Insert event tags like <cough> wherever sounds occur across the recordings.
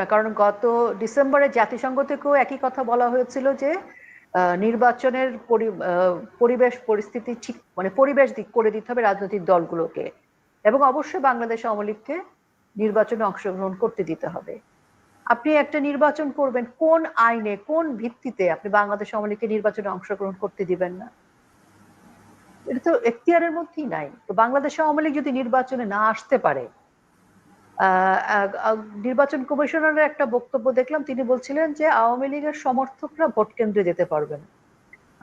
না কারণ গত ডিসেম্বরে জাতিসংঘ থেকেও একই কথা বলা হয়েছিল যে নির্বাচনের পরিবেশ পরিস্থিতি ঠিক মানে পরিবেশ দিক করে দিতে হবে রাজনৈতিক দলগুলোকে। এবং অবশ্যই বাংলাদেশ আওয়ামী লীগকে নির্বাচনে অংশগ্রহণ করতে দিতে হবে। আপনি একটা নির্বাচন করবেন, কোন আইনে, কোন ভিত্তিতে আপনি বাংলাদেশ আওয়ামী লীগকে নির্বাচনে অংশগ্রহণ করতে দিবেন না? এটা তো এখতিয়ারের মধ্যেই নাই। তো বাংলাদেশ আওয়ামী লীগ যদি নির্বাচনে না আসতে পারে নির্বাচন কমিশনারের একটা বক্তব্য দেখলাম। তিনি বলছিলেন যে আওয়ামী লীগের সমর্থকরা ভোট কেন্দ্রে যেতে পারবেন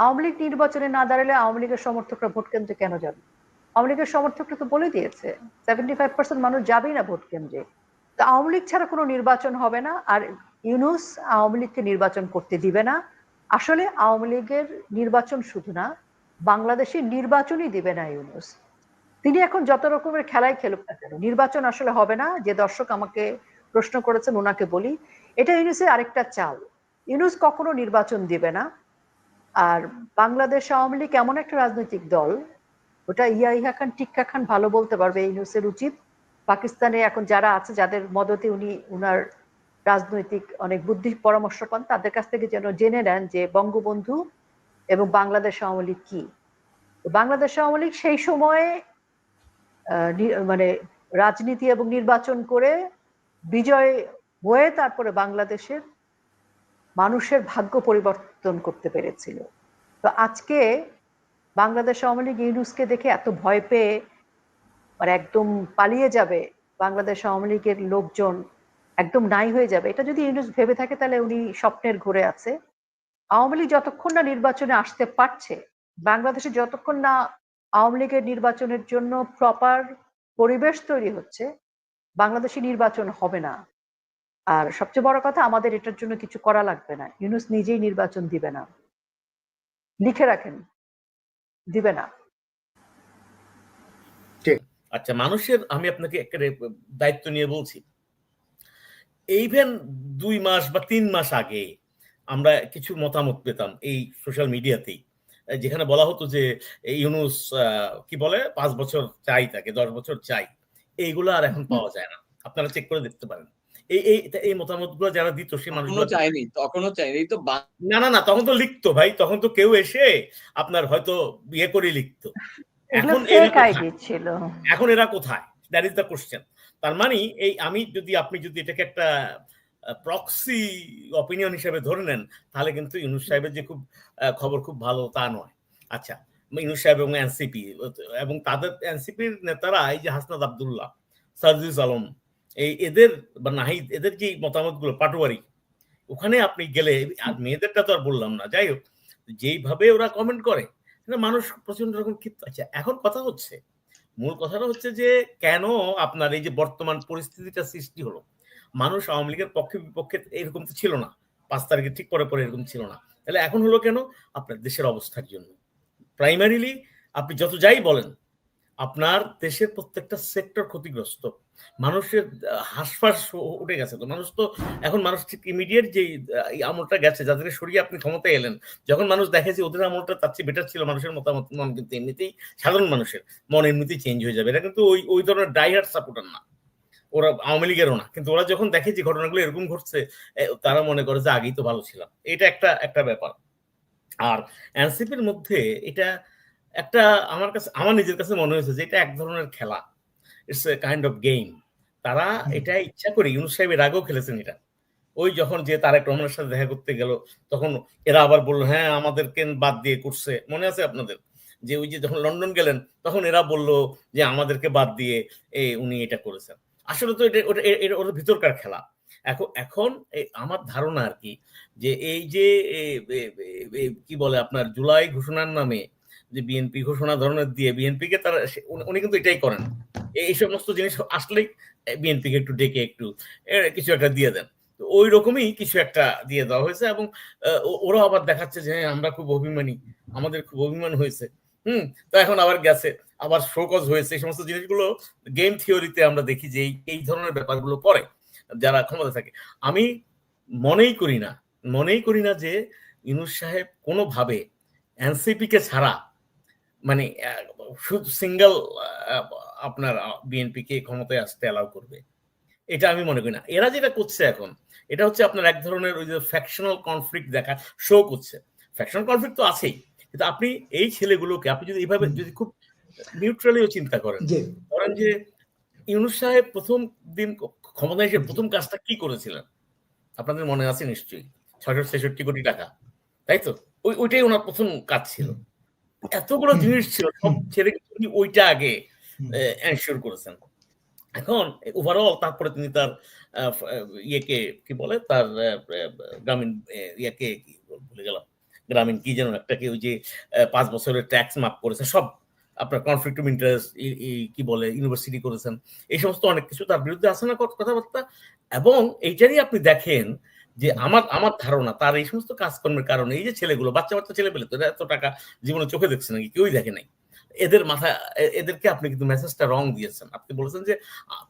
আওয়ামী লীগ নির্বাচনে না দাঁড়ালে আওয়ামী লীগের সমর্থকরা ভোট কেন্দ্রে কেন যাবে? আওয়ামী লীগের সমর্থকরা তো বলে দিয়েছে সেভেন্টি ফাইভ পার্সেন্ট মানুষ যাবেই না ভোট কেন্দ্রে। তো আওয়ামী লীগ ছাড়া কোনো নির্বাচন হবে না, আর ইউনুস আওয়ামী লীগকে নির্বাচন করতে দিবে না। আসলে আওয়ামী লীগের নির্বাচন শুধু না বাংলাদেশের নির্বাচনই দিবে না ইউনুস। তিনি এখন যত রকমের খেলাই খেলুক না কেন, নির্বাচন আসলে হবে না, যে দর্শক আমাকে প্রশ্ন করেছেন ওনাকে বলি, এটা ইউনুসের আরেকটা চাল। ইউনুস কখনো নির্বাচন দিবে না। আর বাংলাদেশ আওয়ামী লীগ এমন একটা রাজনৈতিক দল, ওটা ইয়া ইহা খান, টিক্কা খান ভালো বলতে পারবে ইউনুসের উচিত। পাকিস্তানে এখন যারা আছে, যাদের মদতে উনি উনার রাজনৈতিক অনেক বুদ্ধি পরামর্শ পান, তাদের কাছ থেকে যেন জেনে নেন যে বঙ্গবন্ধু এবং বাংলাদেশ আওয়ামী লীগ কি। বাংলাদেশ আওয়ামী লীগ সেই সময়ে মানে রাজনীতি এবং নির্বাচন করে বিজয় হয়ে তারপরে বাংলাদেশের মানুষের ভাগ্য পরিবর্তন করতে পেরেছিল। তো আজকে বাংলাদেশ আওয়ামী লীগ ইউনুসকে দেখে এত ভয় পেয়ে মানে একদম পালিয়ে যাবে, বাংলাদেশ আওয়ামী লীগের লোকজন একদম নাই হয়ে যাবে। এটা যদি ইউনুস ভেবে থাকে তাহলে উনি স্বপ্নের ঘুরে আছে। আওয়ামী লীগ যতক্ষণ না নির্বাচনে আসতে পারছে, বাংলাদেশে যতক্ষণ না আওয়ামী লীগের নির্বাচনের জন্য প্রপার পরিবেশ তৈরি হচ্ছে বাংলাদেশে নির্বাচন হবে না। আর সবচেয়ে বড় কথা আমাদের এটার জন্য কিছু করা লাগবে না। ইউনুস নিজেই নির্বাচন দিবে না। লিখে রাখেন দিবে না। ঠিক। আচ্ছা মানুষের আমি আপনাকে একটা দায়িত্ব নিয়ে বলছি। এইভেন দুই মাস বা তিন মাস আগে আমরা কিছু মতামত পেতাম এই সোশ্যাল মিডিয়াতেই যেখানে বলা হতো যে ইউনুস কি বলে? পাঁচ বছর চাই তাকে দশ বছর চাই। এইগুলো আর এখন পাওয়া যায় না। আপনারা চেক করে দেখতে পারেন। এই এই এই মতামতগুলো যারা দিত সে মানুষগুলো চাইনি তখনও চাইনি তো না না না তখন তো লিখতো ভাই। তখন তো কেউ এসে আপনার হয়তো বিয়ে করে লিখতো। এখন এখন এরা কোথায়? দ্যাট ইজ দ্য কোশ্চেন তার মানে এই আমি যদি আপনি যদি এটাকে একটা প্রক্সি অপিনিয়ন হিসেবে ধরে নেন, তাহলে কিন্তু ইউনুস সাহেবের যে খুব খবর খুব ভালো তা নয়। আচ্ছা ইউনুস সাহেব এবং এনসিপি, এবং তাদের এনসিপির নেতারা এই যে হাসনাদ আবদুল্লাহ, সার্জিস আলম, এই এদের বা নাহিদ, এদের যে মতামতগুলো, পাটোয়ারি, ওখানে আপনি গেলে, আর মেয়েদেরটা তো আর বললাম না, যাই হোক, যেইভাবে ওরা কমেন্ট করে মানুষ প্রচণ্ড রকম ক্ষিপ্ত। আছে এখন কথা হচ্ছে, মূল কথাটা হচ্ছে যে কেন আপনার এই যে বর্তমান পরিস্থিতিটা সৃষ্টি হলো? মানুষ আওয়ামী লীগের পক্ষে বিপক্ষে এরকম তো ছিল না। পাঁচ তারিখে ঠিক পরে পরে এরকম ছিল না। তাহলে এখন হলো কেন? আপনার দেশের অবস্থার জন্য। প্রাইমারিলি আপনি যত যাই বলেন, আপনার দেশের প্রত্যেকটা সেক্টর ক্ষতিগ্রস্ত। মানুষের হাসফাস উঠে গেছে। তো মানুষ তো, এখন মানুষ ঠিক ইমিডিয়েট যে আমলটা গেছে, যাদের সরিয়ে আপনি ক্ষমতায় এলেন, যখন মানুষ দেখে যে ওদের আমলটা তার চেয়ে বেটার ছিল মানুষের মতামত, মন কিন্তু এমনিতেই সাধারণ মানুষের, মন এমনিতেই চেঞ্জ হয়ে যাবে। এটা কিন্তু ওই ওই ধরনের ডাইহার্ট সাপোর্টার না। ওরা আওয়ামী লীগেরও না। কিন্তু ওরা যখন দেখে যে ঘটনাগুলো এরকম ঘটছে তারা মনে করে যে আগেই তো ভালো ছিলাম। এটা একটা একটা ব্যাপার। আর এনসিপির মধ্যে এটা একটা আমার কাছে আমার নিজের কাছে মনে হয়েছে যে এটা এক ধরনের খেলা। It's a kind of game তারা এটা ইচ্ছা করে ইউনুস সাহেবের আগেও খেলেছেন এটা। ওই যখন যে তারেক রহমানের সাথে দেখা করতে গেল তখন এরা আবার বলল হ্যাঁ আমাদেরকে বাদ দিয়ে করছে। মনে আছে আপনাদের? যে ওই যে যখন লন্ডন গেলেন তখন এরা বলল যে আমাদেরকে বাদ দিয়ে এই উনি এটা করেছেন। আসলে তো এটা, ওটা ওটা ভিতরকার খেলা। এখন এখন আমার ধারণা আর কি যে এই যে কি বলে আপনার জুলাই ঘোষণার নামে যে বিএনপি ঘোষণা ধরনের দিয়ে বিএনপিকে তারা উনি কিন্তু এটাই করেন। এই সমস্ত জিনিস আসলেই বিএনপিকে একটু ডেকে একটু কিছু একটা দিয়ে দেন। ওই রকমই কিছু একটা দিয়ে দেওয়া হয়েছে এবং ওরা আবার দেখাচ্ছে যে হ্যাঁ আমরা খুব অভিমানী, আমাদের খুব অভিমান হয়েছে। হুম, তো এখন আবার গেছে। আবার শোকজ হয়েছে এই সমস্ত জিনিসগুলো গেম থিওরিতে আমরা দেখি যে এই ধরনের ব্যাপারগুলো পরে যারা ক্ষমতা থাকে। আমি মনেই করি না মনেই করি না যে ইনুস সাহেব কোনোভাবে এনসিপিকে ছাড়া মানে শুধু সিঙ্গেল আপনার বিএনপিকে ক্ষমতায় আসতে অ্যালাউ করবে। এটা আমি মনে করি না। এরা যেটা করছে এখন এটা হচ্ছে আপনার এক ধরনের ওই যে ফ্যাকশনাল কনফ্লিক্ট দেখা শো করছে। ফ্যাকশনাল কনফ্লিক্ট তো আছেই কিন্তু আপনি এই ছেলেগুলোকে আপনি যদি এইভাবে যদি খুব নিউট্রালিও চিন্তা করেন। ধরেন যে ইউনুস সাহেব প্রথম দিন এসে প্রথম কাজটা কি করেছিলেন? আপনাদের মনে আছে নিশ্চয়ই? ছয়শো ছেষট্টি কোটি টাকা তাই তো? ওই ওইটাই ওনার প্রথম কাজ ছিল। এতগুলো জিনিস ছিল সব ছেড়ে উনি ওইটা আগে এনশিওর করেছেন। এখন ওভারঅল তারপরে তিনি তার ইয়েকে কি বলে? তার গ্রামীণ ইয়েকে ভুলে গেলাম। গ্রামীণ কি যেন একটাকে ওই যে পাঁচ বছরের ট্যাক্স মাফ করেছে সব আপনার কনফ্লিক্ট অফ ইন্টারেস্ট কি বলে ইউনিভার্সিটি করেছেন, এই সমস্ত অনেক কিছু তার বিরুদ্ধে আছে না কথা- কথাবার্তা? এবং এইটারই আপনি দেখেন যে আমার আমার ধারণা, তার এই সমস্ত কাজকর্মের কারণে এই যে ছেলেগুলো বাচ্চা বাচ্চা ছেলে পেলে তো এত টাকা জীবনে চোখে দেখছে নাকি, কেউই দেখে নাই। এদের মাথা এদেরকে আপনি কিন্তু মেসেজটা রং দিয়েছেন। আপনি বলেছেন যে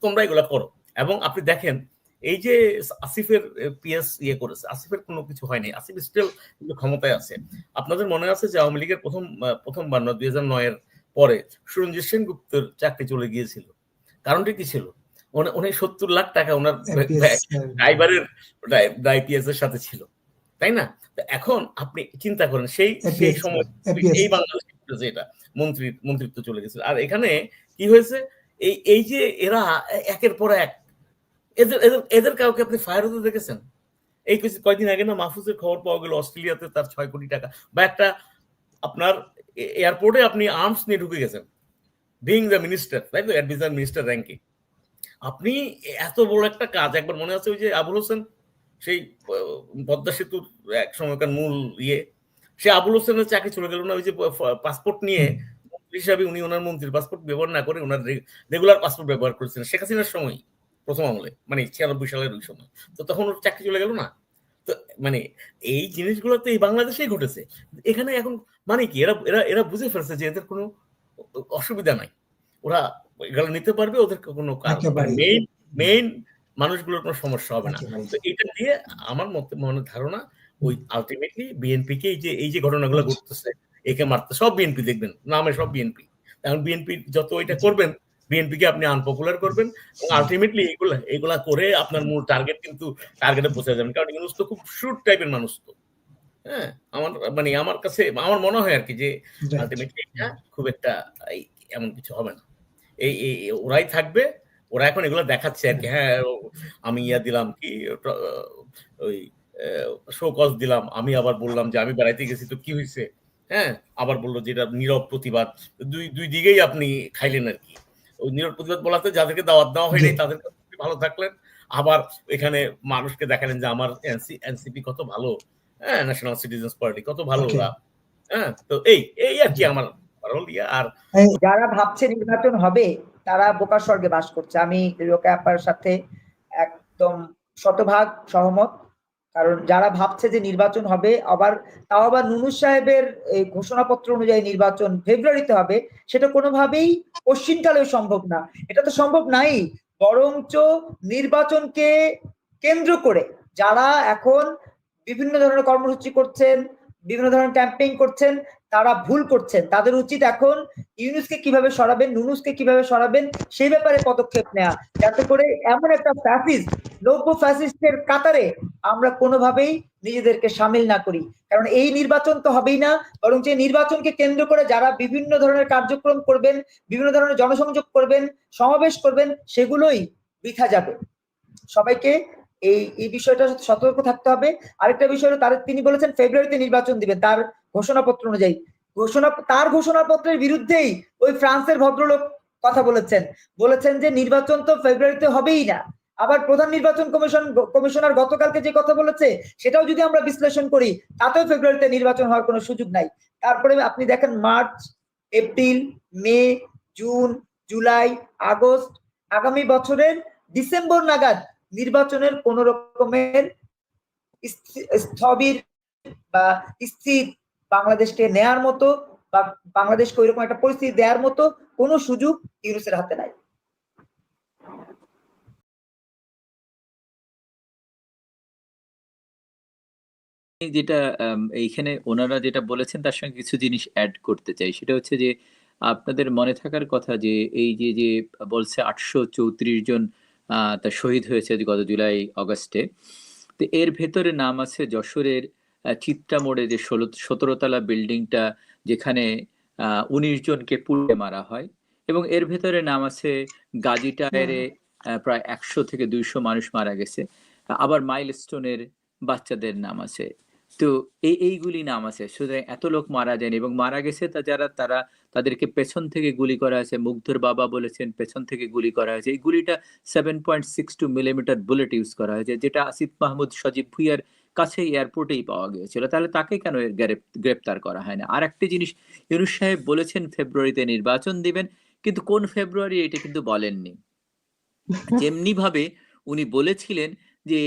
তোমরা এগুলা করো। এবং আপনি দেখেন, এই যে আসিফের পিএস ইয়ে করেছে, আসিফের কোনো কিছু হয়নি আসিফ স্টিল ক্ষমতায় আছে। আপনাদের মনে আছে যে আওয়ামী লীগের প্রথম প্রথমবার দুই হাজার নয়ের পরে সুরঞ্জিত সেনগুপ্তের চাকরি চলে গিয়েছিল। কারণটা কি ছিল? উনি- সত্তর লাখ টাকা ওনার ড্রাইভারের আইপিএস এর সাথে ছিল। তাই না? এখন আপনি চিন্তা করেন সেই সেই সময় এই বাংলাদেশে যেটা মন্ত্রী মন্ত্রিত্ব চলে গেছিল। আর এখানে কি হয়েছে? এই এই যে এরা একের পর এক এদের এদের এদের কাউকে আপনি ফায়ার হতে দেখেছেন? এই কিছু কয়েকদিন আগে না মাহফুজের খবর পাওয়া গেল অস্ট্রেলিয়াতে তার ছয় কোটি টাকা বা একটা আপনার এয়ারপোর্টে আপনি আর্মস নিয়ে ঢুকে গেছেন বিং দ্য মিনিস্টার তাই তো? অ্যাডভিসার মিনিস্টার র্যাঙ্কে আপনি এত বড় একটা কাজ, একবার মনে আছে ওই যে আবুল হোসেন? সেই পদ্মা সেতুর এক সময়কার মূল ইয়ে। সে আবুল হোসেনের চাকরি চলে গেল না, ওই যে পাসপোর্ট নিয়ে হিসাবে উনি ওনার মন্ত্রীর পাসপোর্ট ব্যবহার না করে ওনার রেগুলার পাসপোর্ট ব্যবহার করেছেন শেখ হাসিনার সময়, প্রথম আমলে মানে ছিয়ানব্বই সালের ওই সময়। তো তখন ওর চাকরি চলে গেল না? তো মানে এই জিনিসগুলো তো এই বাংলাদেশেই ঘটেছে। এখানে এখন মানে কি এরা এরা এরা বুঝে ফেলছে যে এদের কোনো অসুবিধা নাই। ওরা এগুলো নিতে পারবে ওদের কোনো মেইন মেইন মানুষগুলোর কোনো সমস্যা হবে না। তো এটা দিয়ে আমার মতে মনে ধারণা ওই আলটিমেটলি বিএনপি কে এই যে এই যে ঘটনাগুলো ঘটতেছে একে মারতে সব বিএনপি দেখবেন নামে সব বিএনপি। এখন বিএনপি যত এটা করবেন বিএনপি কে আপনি আনপপুলার করবেন এবং আলটিমেটলি এগুলা এগুলা করে আপনার মূল টার্গেট কিন্তু টার্গেটে পৌঁছে যাবেন। কারণ ইউনুস তো খুব শুট টাইপের মানুষ তো। হ্যাঁ আমার মানে আমার কাছে আমার মনে হয় আর কি যে আলটিমেটলি এটা খুব একটা এমন কিছু হবে না। এই ওরাই থাকবে ওরা এখন এগুলো দেখাচ্ছে আর কি হ্যাঁ আমি ইয়া দিলাম কি ওই শোকজ দিলাম আমি আবার বললাম যে আমি বেড়াইতে গেছি তো কি হয়েছে হ্যাঁ আবার বলল যে এটা নীরব প্রতিবাদ। দুই দুই দিকেই আপনি খাইলেন আর কি ওই নীরব প্রতিবাদ বলাতে যাদেরকে দাওয়াত দেওয়া হয়নি তাদের ভালো থাকলেন। আবার এখানে মানুষকে দেখালেন যে আমার এনসিপি কত ভালো। হ্যাঁ ন্যাশনাল সিটিজেন্স পার্টি কত ভালো ওরা। হ্যাঁ তো এই এই আর কি আমার আর যারা ভাবছে নির্বাচন হবে তারা বোকার স্বর্গে বাস করছে। আমি রোকা আপার সাথে একদম শতভাগ সহমত। কারণ যারা ভাবছে যে নির্বাচন হবে আবার তাও আবার নুনুস সাহেবের এই ঘোষণাপত্র অনুযায়ী নির্বাচন ফেব্রুয়ারিতে হবে সেটা কোনোভাবেই পশ্চিমকালেও সম্ভব না। এটা তো সম্ভব নাই। বরঞ্চ নির্বাচনকে কেন্দ্র করে যারা এখন বিভিন্ন ধরনের কর্মসূচি করছেন, বিভিন্ন ধরনের ক্যাম্পেইন করছেন, তারা ভুল করছেন। তাদের উচিত এখন ইউনুসকে কীভাবে সরাবেন, নুনুসকে কীভাবে সরাবেন, সেই ব্যাপারে পদক্ষেপ নেওয়া যাতে করে এমন একটা ফ্যাসিস্ট নব্য ফ্যাসিস্টের কাতারে আমরা কোনোভাবেই নিজেদেরকে সামিল না করি। কারণ এই নির্বাচন তো হবেই না, বরং যে নির্বাচনকে কেন্দ্র করে যারা বিভিন্ন ধরনের কার্যক্রম করবেন, বিভিন্ন ধরনের জনসংযোগ করবেন, সমাবেশ করবেন, সেগুলোই বৃথা যাবে। সবাইকে এই এই বিষয়টা সতর্ক থাকতে হবে। আরেকটা বিষয় হলো, তার তিনি বলেছেন ফেব্রুয়ারিতে নির্বাচন দিবেন, তার ঘোষণাপত্র অনুযায়ী। ঘোষণা তার ঘোষণাপত্রের বিরুদ্ধেই ওই ফ্রান্সের ভদ্রলোক কথা বলেছেন। বলেছেন যে নির্বাচন তো ফেব্রুয়ারিতে হবেই না। আবার প্রধান নির্বাচন কমিশন কমিশনার গতকালকে যে কথা বলেছে, সেটাও যদি আমরা বিশ্লেষণ করি, তাতেও ফেব্রুয়ারিতে নির্বাচন হওয়ার কোনো সুযোগ নাই। তারপরে আপনি দেখেন March April May June July August আগামী বছরের ডিসেম্বর নাগাদ নির্বাচনের কোন রকমের স্থবির বা স্থির বাংলাদেশকে নেয়ার মতো বা বাংলাদেশকে ওইরকম একটা পরিস্থিতি দেওয়ার মতো কোনো সুযোগ ইউনুসের হাতে নাই। যেটা এইখানে ওনারা যেটা বলেছেন তার সঙ্গে কিছু জিনিস অ্যাড করতে চাই। সেটা হচ্ছে যে, আপনাদের মনে থাকার কথা যে, এই যে যে বলছে আটশো চৌত্রিশ জন তা শহীদ হয়েছে গত জুলাই অগস্টে। তো এর ভেতরে নাম আছে যশোরের চিত্রা মোড়ে যে ষোলো সতেরো তলা বিল্ডিংটা যেখানে উনিশ জনকে পুড়ে মারা হয় এবং এর ভেতরে নাম আছে গাজী টায়ারে প্রায় একশো থেকে দুইশো মানুষ মারা গেছে। আবার মাইলস্টোনের বাচ্চাদের নাম আছে। তো এই এইগুলি নাম আছে। সুতরাং এত লোক মারা যায়নি এবং মারা গেছে তা যারা তারা তাদেরকে পেছন থেকে গুলি করা হয়েছে। মুগ্ধর বাবা বলেছেন পেছন থেকে গুলি করা হয়েছে। এই গুলিটা seven point six two millimetre bullet use করা হয়েছে যেটা আসিফ মাহমুদ সজীব ভুইয়ার কাছে এয়ারপোর্টেই পাওয়া গিয়েছিল। তাহলে তাকে কেন গ্রেপ্তার করা হয় না আর একটি জিনিস ইউনুস সাহেব বলেছেন ফেব্রুয়ারিতে নির্বাচন দিবেন কিন্তু কোন ফেব্রুয়ারি এটা কিন্তু বলেননি। <laughs> যেমনি ভাবে উনি বলেছিলেন যে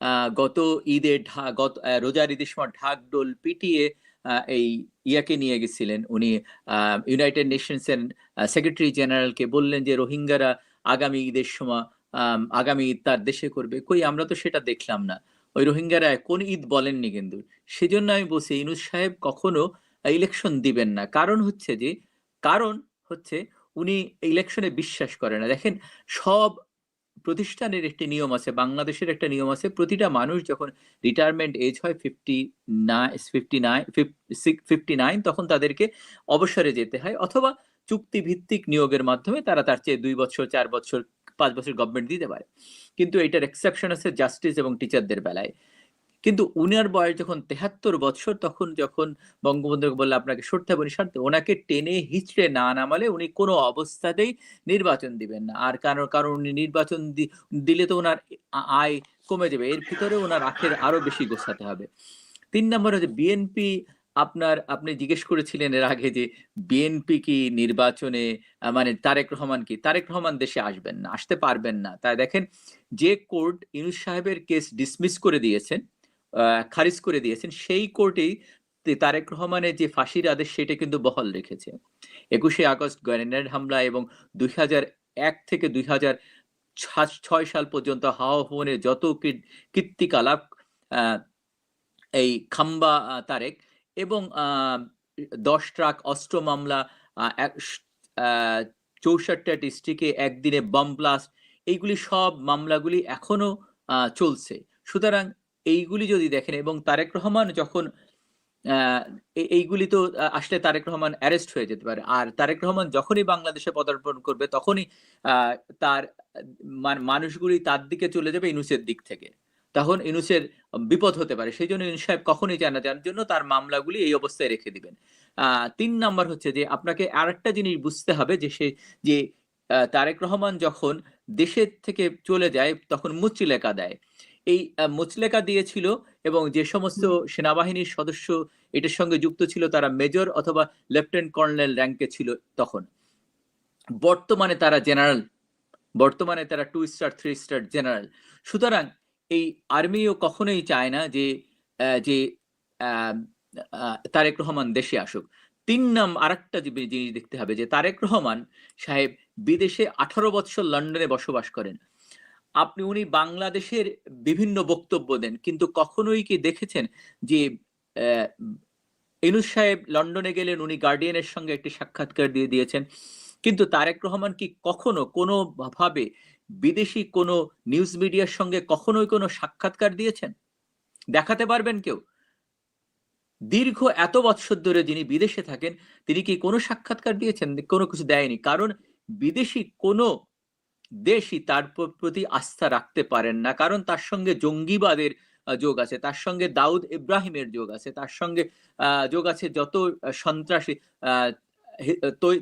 আহ, গত ঈদে ঢা- গত রোজার ঈদের সময় ঢাক ডোল পিটিয়ে এই ইয়াকে নিয়ে গেছিলেন। উনি ইউনাইটেড নেশনস এর সেক্রেটারি জেনারেলকে বললেন যে, রোহিঙ্গারা আগামী ঈদের সময় আগামী ঈদ তার দেশে করবে। কই, আমরা তো সেটা দেখলাম না। ওই রোহিঙ্গারা কোন ঈদ বলেননি কিন্তু। সেজন্য আমি বলছি, ইনুস সাহেব কখনো ইলেকশন দিবেন না। কারণ হচ্ছে যে, কারণ হচ্ছে উনি ইলেকশনে বিশ্বাস করে না। দেখেন, সব প্রতিষ্ঠানের একটি নিয়ম আছে, বাংলাদেশের একটা নিয়ম আছে, প্রতিটা মানুষ যখন রিটায়ারমেন্ট এজ হয় fifty fifty nine fifty nine তখন তাদেরকে অবসরে যেতে হয় অথবা চুক্তি ভিত্তিক নিয়োগের মাধ্যমে তারা তার চেয়ে দুই বছর, চার বছর, পাঁচ বছর গভর্নমেন্ট দিতে পারে। কিন্তু এটার এক্সেপশন আছে জাস্টিস এবং টিচারদের বেলায়। কিন্তু উনার বয়স যখন তেহাত্তর বছর, তখন যখন বঙ্গবন্ধুকে বললে আপনাকে সরতে হবে সরতে ওনাকে টেনে হিচড়ে না নামালে উনি কোনো অবস্থাতেই নির্বাচন দিবেন না। আর কারণ কারণ উনি নির্বাচন দিলে তো ওনার আয় কমে যাবে। এর ভিতরে ওনার আখের আরও বেশি গোছাতে হবে। তিন নম্বর হচ্ছে বিএনপি, আপনার আপনি জিজ্ঞেস করেছিলেন এর আগে যে বিএনপি কি নির্বাচনে মানে তারেক রহমান কি? তারেক রহমান দেশে আসবেন না, আসতে পারবেন না। তাই দেখেন, যে কোর্ট ইউনুস সাহেবের কেস ডিসমিস করে দিয়েছেন খারিজ করে দিয়েছেন। সেই কোর্টেই তারেক রহমানের যে ফাঁসির আদেশ, সেটা কিন্তু বহাল রেখেছে। একুশে আগস্ট গ্রেনেড হামলা এবং দুই হাজার এক থেকে দুই হাজার ছয় সাল পর্যন্ত হাওয়া ভবনের যত কীর্তিকলাপ এই খাম্বা তারেক এবং দশ ট্রাক অস্ত্র মামলা চৌষট্টি ডিস্ট্রিক্টে একদিনে বম ব্লাস্ট, এইগুলি সব মামলাগুলি এখনও চলছে। সুতরাং এইগুলি যদি দেখেন, এবং তারেক রহমান যখন এইগুলি তো আসলে তারেক রহমান অ্যারেস্ট হয়ে যেতে পারে। আর তারেক রহমান যখনই বাংলাদেশে পদার্পণ করবে, তখনই তার, মান- মানুষগুলি তার দিকে চলে যাবে ইনুসের দিক থেকে। তখন ইনুসের বিপদ হতে পারে। সেই জন্য ইনুস সাহেব কখনোই জানা যার জন্য তার মামলাগুলি এই অবস্থায় রেখে দিবেন। তিন নাম্বার হচ্ছে যে, আপনাকে আরেকটা জিনিস বুঝতে হবে যে, সে, যে তারেক রহমান যখন দেশের থেকে চলে যায়, তখন মুচলেকা দেয়। এই মুচলেকা দিয়েছিল এবং যে সমস্ত সেনাবাহিনীর সদস্য এটার সঙ্গে যুক্ত ছিল তারা মেজর অথবা লেফটেন্যান্ট কর্নেল র্যাঙ্কে ছিল তখন। বর্তমানে তারা জেনারেল বর্তমানে তারা two star three star general. সুতরাং এই আর্মিও কখনোই চায় না যে আহ, যে তারেক রহমান দেশে আসুক। তিন নাম আরেকটা যে জিনিস দেখতে হবে যে তারেক রহমান সাহেব বিদেশে আঠারো বছর লন্ডনে বসবাস করেন। আপনি উনি বাংলাদেশের বিভিন্ন বক্তব্য দেন, কিন্তু কখনোই কি দেখেছেন যে ইনুস সাহেব লন্ডনে গেলেন, উনি গার্ডিয়ানের সঙ্গে একটি সাক্ষাৎকার দিয়ে দিয়েছেন, কিন্তু তারেক রহমান কি কখনো কোনো ভাবে বিদেশি কোনো নিউজ মিডিয়ার সঙ্গে কখনোই কোনো সাক্ষাৎকার দিয়েছেন? দেখাতে পারবেন কেউ? দীর্ঘ এত বৎসর ধরে যিনি বিদেশে থাকেন, তিনি কি কোনো সাক্ষাৎকার দিয়েছেন? কোনো কিছু দেয়নি। কারণ বিদেশি কোনো দেশই তার প্রতি আস্থা রাখতে পারেন না। কারণ তার সঙ্গে জঙ্গিবাদের যোগ আছে, তার সঙ্গে দাউদ ইব্রাহিমের যোগ আছে, তার সঙ্গে যোগ আছে যত সন্ত্রাসী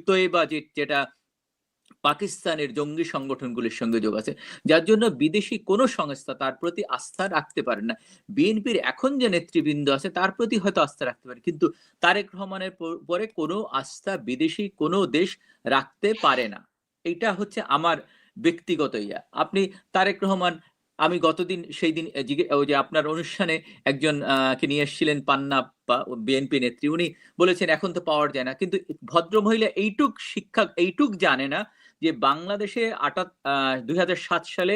তৈবা যেটা পাকিস্তানের জঙ্গি সংগঠনগুলির সঙ্গে যোগ আছে, যার জন্য বিদেশি কোনো সংস্থা তার প্রতি আস্থা রাখতে পারে না। বিএনপির এখন যে নেতৃবৃন্দ আছে, তার প্রতি হয়তো আস্থা রাখতে পারে, কিন্তু তারেক রহমানের পরে কোনো আস্থা বিদেশি কোনো দেশ রাখতে পারে না। এটা হচ্ছে আমার ব্যক্তিগত ইয়া। আপনি তারেক রহমান, আমি গতদিন সেই দিন ওই যে আপনার অনুষ্ঠানে একজন কে নিয়ে এসেছিলেন পান্না বিএনপি নেত্রী, উনি বলেছেন, এখন তো পাওয়ার যায় না। কিন্তু ভদ্র মহিলা এইটুক শিক্ষা, এইটুক জানে না যে বাংলাদেশে আটা দুই সালে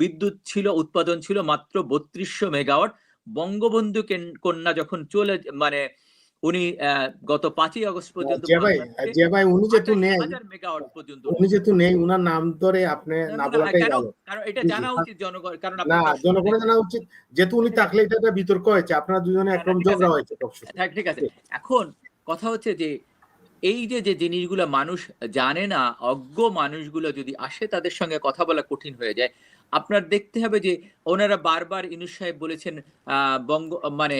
বিদ্যুৎ ছিল, উৎপাদন ছিল মাত্র বত্রিশশো মেগাওয়াট। বঙ্গবন্ধু কন্যা যখন চলে মানে উনি গত পাঁচই আগস্ট পর্যন্ত উনি যেহেতু নেই মেগাওয়াট পর্যন্ত উনি যেহেতু নেই উনার নাম ধরে আপনি না, বলাটাই ভালো। কারণ এটা জানা উচিত জনগণ কারণ না জনগণের জানা উচিত যেহেতু উনি থাকলে এটা একটা বিতর্ক হয়েছে আপনারা দুজনে ঝগড়া হয়েছে। হ্যাঁ, ঠিক আছে। এখন কথা হচ্ছে যে এই যে যে জিনিসগুলো মানুষ জানে না অজ্ঞ মানুষগুলো যদি আসে তাদের সঙ্গে কথা বলা কঠিন হয়ে যায়। আপনার দেখতে হবে যে ওনারা বারবার ইনুস সাহেব বলেছেন বঙ্গ মানে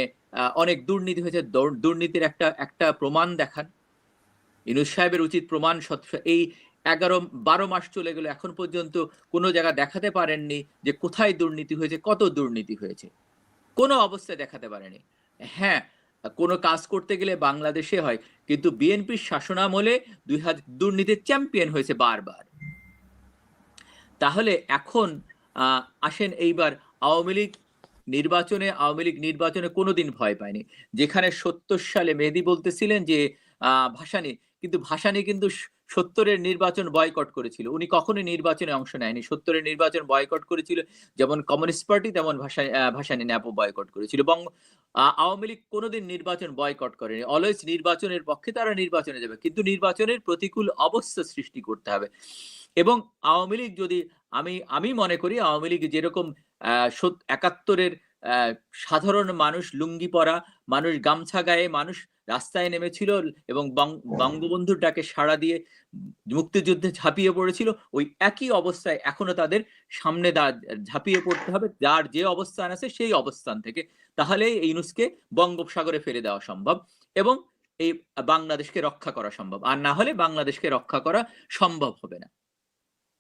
অনেক দুর্নীতি হয়েছে দুর্নীতির একটা একটা প্রমাণ দেখান। ইনুস সাহেবের উচিত প্রমাণ এই এগারো, বারো মাস চলে গেল, এখন পর্যন্ত কোনো জায়গা দেখাতে পারেননি যে কোথায় দুর্নীতি হয়েছে, কত দুর্নীতি হয়েছে। কোনো অবস্থায় দেখাতে পারেনি। হ্যাঁ কোনো কাজ করতে গেলে বাংলাদেশে হয়, কিন্তু বিএনপির শাসনামলে দুই হাজার দুর্নীতির চ্যাম্পিয়ন হয়েছে বারবার। তাহলে এখন আসেন এইবার আওয়ামী লীগ নির্বাচনে, আওয়ামী লীগ নির্বাচনে কোনোদিন ভয় পায়নি। যেখানে সত্তর সালে মেহেদি বলতেছিলেন যে ভাসানী, কিন্তু ভাসানী কিন্তু সত্তরের নির্বাচন বয়কট করেছিল। উনি কখনোই নির্বাচনে অংশ নেয়নি। সত্তরের নির্বাচন বয়কট করেছিল, যেমন কমিউনিস্ট পার্টি, তেমন ভাষা- ভাসানী বয়কট করেছিল। বঙ্গ আওয়ামী লীগ কোনোদিন নির্বাচন বয়কট করেনি। অলওয়েজ নির্বাচনের পক্ষে তারা নির্বাচনে যাবে। কিন্তু নির্বাচনের প্রতিকূল অবস্থা সৃষ্টি করতে হবে। এবং আওয়ামী লীগ যদি আমি আমি মনে করি আওয়ামী লীগ যেরকম একাত্তরের সাধারণ মানুষ লুঙ্গি পরা, মানুষ গামছা গায়ে, মানুষ রাস্তায় নেমেছিল এবং বঙ্গবন্ধুর ডাকে সাড়া দিয়ে মুক্তিযুদ্ধে ঝাঁপিয়ে পড়েছিল, ওই একই অবস্থায় এখনও তাদের সামনে ঝাঁপিয়ে পড়তে হবে, যার যে অবস্থান আছে সেই অবস্থান থেকে। তাহলে ইউনুসকে বঙ্গোপসাগরে ফেলে দেওয়া সম্ভব এবং এই বাংলাদেশকে রক্ষা করা সম্ভব। আর না হলে বাংলাদেশকে রক্ষা করা সম্ভব হবে না।